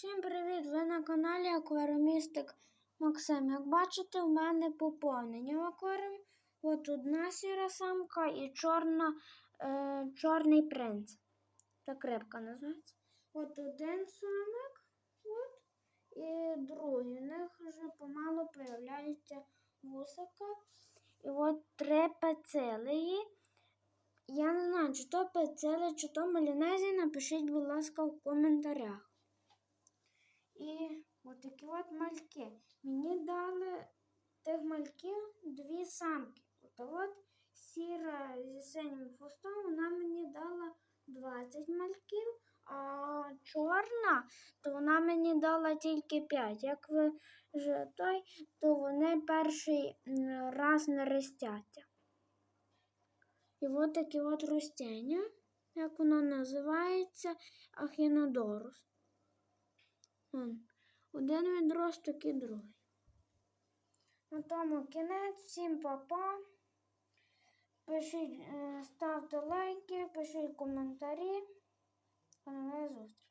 Всім привіт! Ви на каналі Акваримістик Максим. Як бачите, в мене поповнення акваріум. От одна сіра самка і чорна, е, чорний принц. Так рибка називається. От один самик, от, і другий. У них вже помало появляються вусика. І от три пецелеї. Я не знаю, чи то пецели, чи то малінезі. Напишіть, будь ласка, в коментарях. І от такі от мальки. Мені дали тих мальків дві самки. От от сіра зі синім хвостом, вона мені дала 20 мальків, а чорна, то вона мені дала тільки 5. Як ви вже той, то вони перший раз не ростяться. І от такі от ростення, як воно називається, ахінодорус. Вон, Один відросток і другий. На тому кінець. Всім па-па. Пишіть, е, ставте лайки, пишіть коментарі. До нової зустрічі.